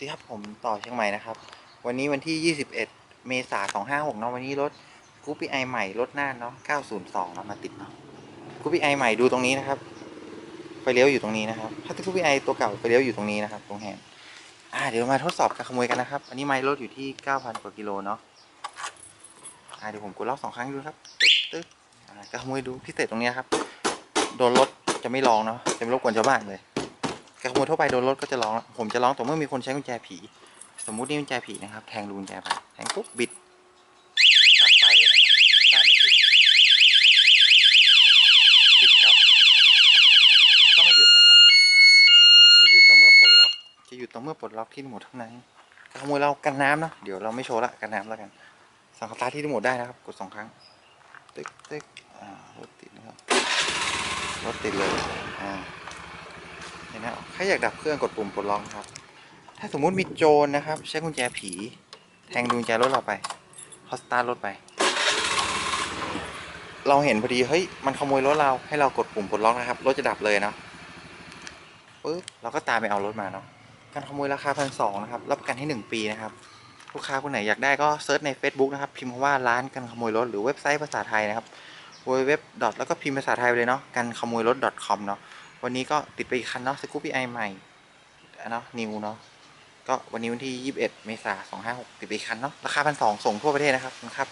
สิครับผมต่อเชียงใหม่นะครับ วันนี้วันที่ 21 เมษายน 256เนาะวันนี้รถกูปี้ไอใหม่รถหน้าเนาะ 902เนาะมาติดเนาะกูปี้ไอใหม่ดูตรงนี้นะครับ ไฟเลี้ยวอยู่ตรงนี้นะครับ ถ้ากูปี้ไอตัวเก่าไฟเลี้ยวอยู่ตรงนี้นะครับ ตรงแฮนด์อ่าเดี๋ยวมาทดสอบการขโมยกันนะครับ อันนี้ไมล์รถอยู่ที่ 9,000 กว่ากิโลเนาะ อ่าเดี๋ยวผมกดล็อกสองครั้งดูครับ ตึ๊กตึ๊กอ่าการขโมยดูพิเศษตรงนี้ครับ โดนรถจะไม่ร้องเนาะ จะไม่รบกวนชาวบ้านเลย การขโมยทั่วไปโดนรถก็จะร้อง ผมจะร้องแต่เมื่อมีคนใช้กุญแจผี สมมุตินี่กุญแจผีนะครับ แทงรูกุญแจไป แทงปุ๊บบิดตัดไฟเลยนะครับสตาร์ทไม่ติด บิดกลับ ก็ไม่หยุดนะครับ จะหยุดต่อเมื่อปลดล็อก จะหยุดต่อเมื่อปลดล็อกที่รีโมทเท่านั้นการขโมยเรากันน้ำนะ เดี๋ยวเราไม่โชว์ละกันน้ำแล้วกัน สั่งสตาร์ทที่รีโมทได้นะครับ กดสองครั้ง ตึ๊กตึ๊กอ่ารถติดนะครับ รถติดเลย อ่า นไหมใครอยากดับเครื่องกดปุ่มปลดล็อกครับ ถ้าสมมุติมีโจรนะครับ ใช้กุญแจผี แทงดูกุญแจรถเราไปเขาสตาร์ทรถไป เราเห็นพอดีเฮ้ยมันขโมยรถเราให้เรากดปุ่มปลดล็อกนะครับรถจะดับเลยเนาะปึ๊บเราก็ตามไปเอารถมาเนาะการขโมยราคาพันสองนะครับรับประกันให้หนึ่งปีนะครับลูกค้าคนไหนอยากได้ก็เซิร์ชใน Facebook นะครับ พิมพ์คำว่าร้านกันขโมยรถหรือเว็บไซต์ภาษาไทยนะครับ www. แล้วก็พิมพ์ภาษาไทยไปเลยเนาะกันขโมยรถ .com เนาะ วันนี้ก็ติดไปอีกคันเนาะสกูปี้ไอใหม่เนาะนิวเนาะก็วันนี้วันที่ 21 เมษายน256ติดไปอีกคันเนาะราคาพันสองส่งทั่วประเทศนะครับนะครับ